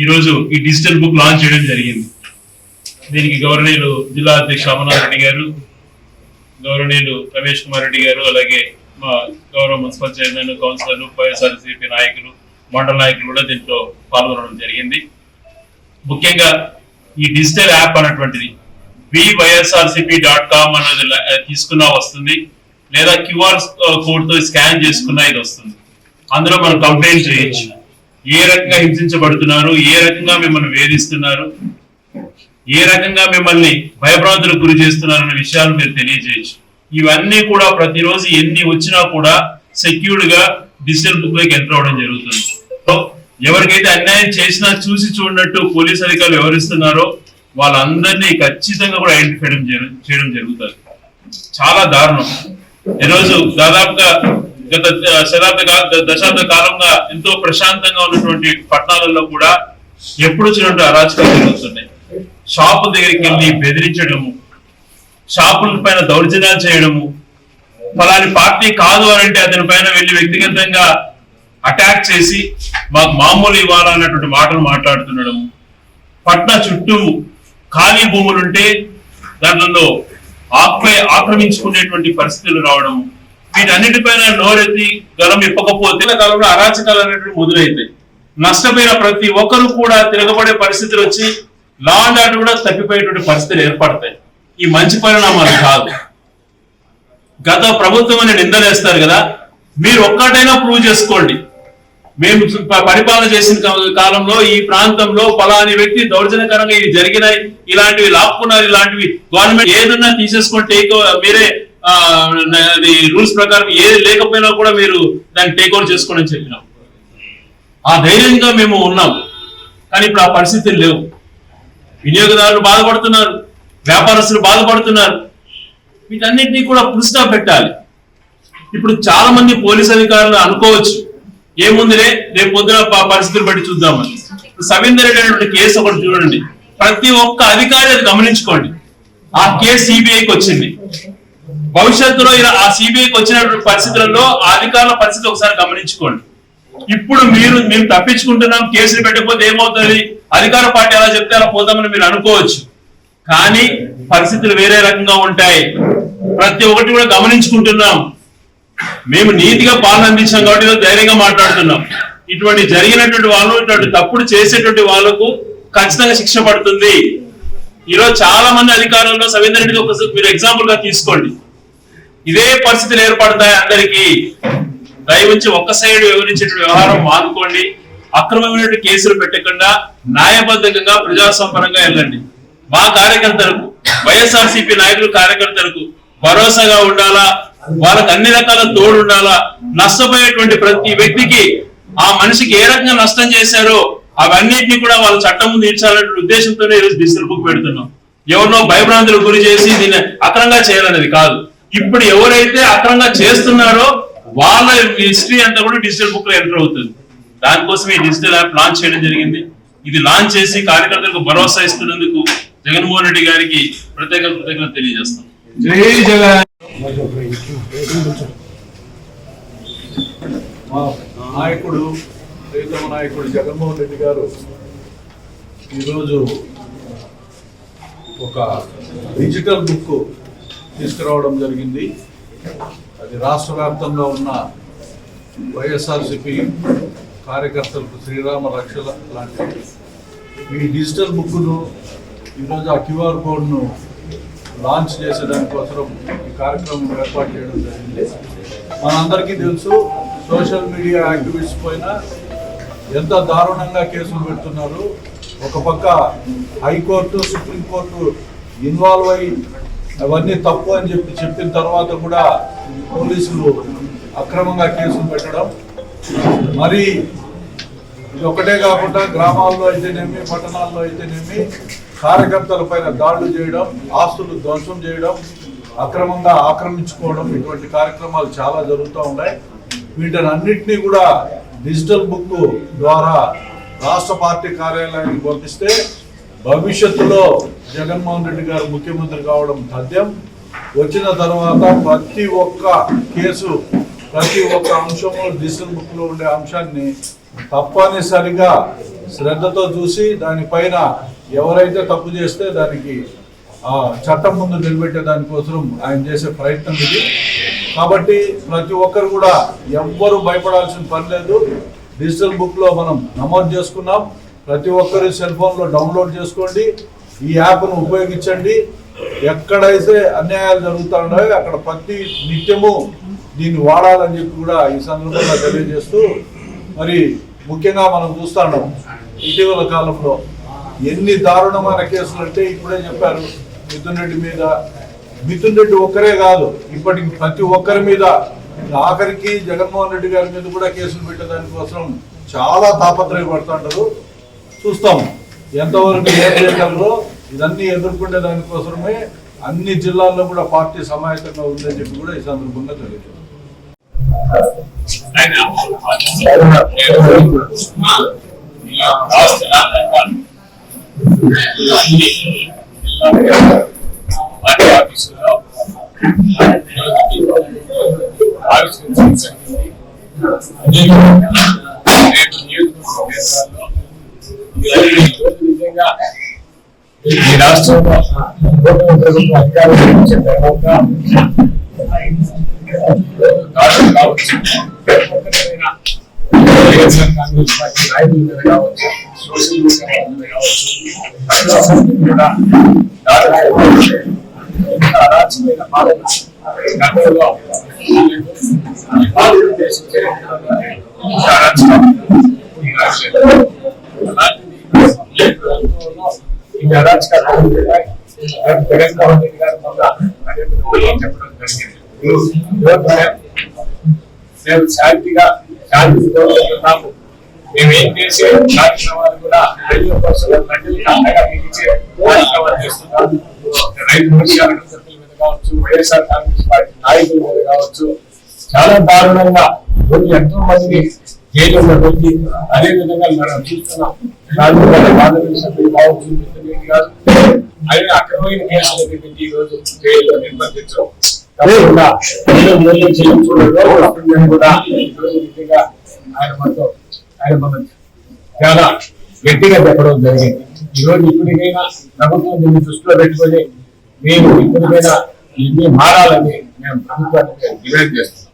ఈరోజు ఈ digital book launch చేయడం జరిగింది. దీనికి గౌరవనీయులు జిల్లా అధ్యక్షులు అమర్నాథ్ రెడ్డి గారు గౌరవనీయులు రమేష్ కుమార్ రెడ్డి గారు అలాగే మా గౌరవ మున్సిపల్ చైర్మన్ కౌన్సిలర్లు వైఎస్ఆర్సీపీ నాయకులు మండల నాయకులు కూడా దీంట్లో పాల్గొనడం జరిగింది. ముఖ్యంగా ఈ డిజిటల్ యాప్ అన్నటువంటిది వివైఎస్ఆర్సిపి డాట్ కామ్ అనేది తీసుకున్నా వస్తుంది లేదా క్యూఆర్ కోడ్తో స్కాన్ చేసుకున్నా ఇది వస్తుంది. అందులో మనం కంప్లైంట్ చేయొచ్చు. ఏ రకంగా హింసించబడుతున్నారు ఏ రకంగా మిమ్మల్ని వేధిస్తున్నారు ఏ రకంగా మిమ్మల్ని భయభ్రాంతులకు గురి చేస్తున్నారు అనే విషయాలు మీరు తెలియజేయచ్చు. ఇవన్నీ కూడా ప్రతిరోజు ఎన్ని వచ్చినా కూడా సెక్యూర్డ్గా డిజిటల్ బుక్లోకి ఎంటర్ అవడం జరుగుతుంది. ఎవరికైతే అన్యాయం చేసినా చూసి చూడనట్టు పోలీస్ అధికారులు వివరిస్తున్నారో వాళ్ళందరినీ ఖచ్చితంగా కూడా ఐడెంటిఫై చేయడం చేయడం జరుగుతుంది. చాలా దారుణం. ఈరోజు దాదాపుగా గత శతాబ్ద దశాబ్ద కాలంగా ఎంతో ప్రశాంతంగా ఉన్నటువంటి పట్టణాలలో కూడా ఎప్పుడు చూడండి అరాచకాలు జరుగుతున్నాయి. షాపుల దగ్గరికి వెళ్ళి బెదిరించడము షాపుల పైన దౌర్జన్యాలు చేయడము ఫలాని పార్టీ కాదు అని అంటే అతని పైన వెళ్ళి వ్యక్తిగతంగా అటాక్ చేసి మాకు మామూలు ఇవ్వాలన్నటువంటి మాటలు మాట్లాడుతుండడము. పట్న చుట్టూ ఖాళీ భూములుంటే దాంట్లో ఆక్రయ ఆక్రమించుకునేటువంటి పరిస్థితులు రావడం వీటన్నిటిపైన నోరెత్తి గలం ఇప్పకపోతే ఈ కాలంలో అరాచకాలు అనేటువంటి మొదలైతాయి. నష్టపోయిన ప్రతి ఒక్కరు కూడా తిరగబడే పరిస్థితులు వచ్చి లా అండ్ ఆర్డర్ కూడా తప్పిపోయేటువంటి పరిస్థితులు ఏర్పడతాయి. ఈ మంచి పరిణామాలు కాదు. గత ప్రభుత్వం అని నిందలేస్తారు కదా? మీరు ఒక్కటైనా ప్రూవ్ చేసుకోండి. మేము పరిపాలన చేసిన కాలంలో ఈ ప్రాంతంలో ఫలాని వ్యక్తి దౌర్జన్యకరంగా ఇవి జరిగినాయి ఇలాంటివి లాక్కున్నారు ఇలాంటివి గవర్నమెంట్ ఏదన్నా తీసేసుకొని టేక్ మీరే అది రూల్స్ ప్రకారం ఏది లేకపోయినా కూడా మీరు దాన్ని టేక్ ఓవర్ చేసుకోండి అని చెప్పినాం. ఆ ధైర్యంగా మేము ఉన్నాం. కానీ ఇప్పుడు ఆ పరిస్థితులు లేవు. వినియోగదారులు బాధపడుతున్నారు వ్యాపారస్తులు బాధపడుతున్నారు. వీటన్నిటినీ కూడా పురుస్తా పెట్టాలి. ఇప్పుడు చాలా మంది పోలీస్ అధికారులు అనుకోవచ్చు ఏముందిలే? రేపు పొద్దున పరిస్థితులు బట్టి చూద్దామని సవీందర్ రెడ్డి అనేటువంటి కేసు ఒకటి చూడండి. ప్రతి ఒక్క అధికారి అది గమనించుకోండి. ఆ కేసు సిబిఐకి వచ్చింది. భవిష్యత్తులో ఇలా ఆ సిబిఐకి వచ్చినటువంటి పరిస్థితులలో ఆ అధికారుల పరిస్థితి ఒకసారి గమనించుకోండి. ఇప్పుడు మీరు మేము తప్పించుకుంటున్నాం కేసులు పెట్టకపోతే ఏమవుతుంది? అధికార పార్టీ అలా చెప్తే అలా పోతామని మీరు అనుకోవచ్చు. కానీ పరిస్థితులు వేరే రకంగా ఉంటాయి. ప్రతి ఒక్కటి కూడా గమనించుకుంటున్నాం. మేము నీతిగా పాలన అందించాం కాబట్టి ధైర్యంగా మాట్లాడుతున్నాం. ఇటువంటి జరిగినటువంటి వాళ్ళు ఇటువంటి తప్పుడు చేసేటువంటి వాళ్ళకు ఖచ్చితంగా శిక్ష పడుతుంది. ఈరోజు చాలా మంది అధికారుల్లో సవీందర్ రెడ్డి ఒక మీరు ఎగ్జాంపుల్గా తీసుకోండి. ఇదే పరిస్థితులు ఏర్పడతాయి అందరికీ. దయవుంచి ఒక్క సైడ్ వివరించేటువంటి వ్యవహారం మానుకోండి అక్రమమైన కేసులు పెట్టకుండా న్యాయబద్ధంగా ప్రజాసంపన్నంగా వెళ్ళండి. మా కార్యకర్తలకు వైఎస్ఆర్సీపీ నాయకులు కార్యకర్తలకు భరోసాగా ఉండాలా? వాళ్ళకి అన్ని రకాల తోడు ఉండాలా నష్టపోయేటువంటి ప్రతి వ్యక్తికి ఆ మనిషికి ఏ రకంగా నష్టం చేశారో అవన్నిటిని కూడా వాళ్ళ చట్టం ముందు ఇచ్చాలనే ఉద్దేశంతోనే ఈరోజు డిజిటల్ బుక్ పెడుతున్నాం. ఎవరినో భయభ్రాంతులకు గురి చేసి దీన్ని అక్రంగా చేయాలనేది కాదు. ఇప్పుడు ఎవరైతే అక్రంగా చేస్తున్నారో వాళ్ళ హిస్టరీ అంతా కూడా డిజిటల్ బుక్లో ఎంటర్ అవుతుంది. దానికోసం ఈ డిజిటల్ యాప్ లాంచ్ చేయడం జరిగింది. ఇది లాంచ్ చేసి కార్యకర్తలకు భరోసా ఇస్తున్నందుకు జగన్మోహన్ రెడ్డి గారికి ప్రత్యేక కృతజ్ఞత తెలియజేస్తాం జై జగన్. నాయకుడు ప్రీతమ నాయకుడు జగన్మోహన్ రెడ్డి గారు ఈరోజు ఒక డిజిటల్ బుక్ తీసుకురావడం జరిగింది. అది రాష్ట్ర వ్యాప్తంగా ఉన్న వైఎస్ఆర్సిపి కార్యకర్తలకు శ్రీరామ రక్షల లాంటి ఈ డిజిటల్ బుక్ను ఈరోజు ఆ క్యూఆర్ కోడ్ను లాంచ్ చేసేదానికోసం ఈ కార్యక్రమం ఏర్పాటు చేయడం జరిగింది. మనందరికీ తెలుసు సోషల్ మీడియా యాక్టివిస్ట్ పైన ఎంత దారుణంగా కేసులు పెడుతున్నారు. ఒక పక్క హైకోర్టు సుప్రీంకోర్టు ఇన్వాల్వ్ అయి అవన్నీ తప్పు అని చెప్పి చెప్పిన తర్వాత కూడా పోలీసులు అక్రమంగా కేసులు పెట్టడం. మరి ఇది ఒకటే కాకుండా గ్రామాల్లో అయితేనేమి పట్టణాల్లో అయితేనేమి కార్యకర్తల పైన దాడులు చేయడం ఆస్తులు ధ్వంసం చేయడం అక్రమంగా ఆక్రమించుకోవడం ఇటువంటి కార్యక్రమాలు చాలా జరుగుతూ ఉన్నాయి. వీటిని అన్నింటినీ కూడా డిజిటల్ బుక్ ద్వారా రాష్ట్ర పార్టీ కార్యాలయానికి పంపిస్తే భవిష్యత్తులో జగన్మోహన్ రెడ్డి గారు ముఖ్యమంత్రి కావడం తథ్యం వచ్చిన తర్వాత ప్రతి ఒక్క కేసు ప్రతి ఒక్క అంశంలో డిజిటల్ బుక్లో ఉండే అంశాన్ని తప్పనిసరిగా శ్రద్ధతో చూసి దానిపైన ఎవరైతే తప్పు చేస్తే దానికి ఆ, చట్టం ముందు నిలబెట్టే దానికోసం ఆయన చేసే ప్రయత్నం ఇది. కాబట్టి ప్రతి ఒక్కరు కూడా ఎవ్వరు భయపడాల్సిన పని లేదు. డిజిటల్ బుక్లో మనం నమోదు చేసుకున్నాం. ప్రతి ఒక్కరు సెల్ ఫోన్లో డౌన్లోడ్ చేసుకోండి. ఈ యాప్ను ఉపయోగించండి. ఎక్కడైతే అన్యాయాలు జరుగుతున్నాయో అక్కడ ప్రతి నిత్యము దీన్ని వాడాలని చెప్పి కూడా ఈ సందర్భంగా తెలియజేస్తూ మరి ముఖ్యంగా మనం చూస్తున్నాం ఇటీవల కాలంలో ఎన్ని దారుణమైన కేసులు అంటే ఇప్పుడే చెప్పారు మిథున్ రెడ్డి మీద. మిథున్ రెడ్డి ఒక్కరే కాదు ఇప్పటికి ప్రతి ఒక్కరి మీద. ఆఖరికి జగన్మోహన్ రెడ్డి గారి మీద కూడా కేసులు పెట్టేదానికోసం చాలా తాపత్రయపడుతుంటారు. చూస్తాం ఎంతవరకు ఏం చేయగలరో ఇదన్నీ ఎదుర్కొనే దానికోసమే అన్ని జిల్లాల్లో కూడా పార్టీ సమాయత్తంగా ఉందని చెప్పి కూడా ఈ సందర్భంగా తెలియజేస్తాం ఈ రాష్ట్రంలో ప్రభుత్వం అధికారం తర్వాత కాంగ్రెస్ పార్టీ కావచ్చు. సోషల్ మీడియా మీద కావచ్చు ప్రజాస్వామ్యం కూడా దాడులు కావచ్చు. ఇంత అరాచకమైన పాలన గతంలో ఈ భారతదేశం చరిత్రలోనే ఇంత అరాచకం ఈ రాష్ట్రంలో. అలాంటిది ఈ ప్రభుత్వంలో ఈ అరాచకాలు జగన్మోహన్ రెడ్డి గారు మొన్న నరేంద్ర చెప్పడం జరిగింది ఈరోజు మేము శాంతిగా శాంతి కోరుకుంటున్నాము మేము ఏం చేసే కార్యక్రమాలు కూడా రైతుల కోసం ప్రజలకు అండగా నిలిచే కార్యక్రమాలు చేస్తున్నాము రైతు విషయాల సభ్యుల మీద కావచ్చు వైఎస్ఆర్ కాంగ్రెస్ పార్టీ నాయకుల మీద కావచ్చు చాలా దారుణంగా రోజు ఎంతో మంది జైల్లో పెట్టి అదే విధంగా మనం చూస్తున్నాం. రాజకీయ పార్లమెంట్ సభ్యులు ఆయన అక్రమమైన కేసులు పెట్టి ఈ రోజు జైల్లో నిర్బంధించడం. తప్పకుండా ఏదో మూల్యం చెల్లించుకోవడంలో కూడా ఈ రోజు ఆయన మనతో ఆయన మనం చాలా గట్టిగా చెప్పడం జరిగింది. ఈరోజు ఇప్పటికైనా ప్రభుత్వం దీన్ని దృష్టిలో పెట్టుకొని మేము ఇప్పటికైనా ఇన్ని మారాలని మేము ప్రభుత్వానికి డిమాండ్ చేస్తున్నాం.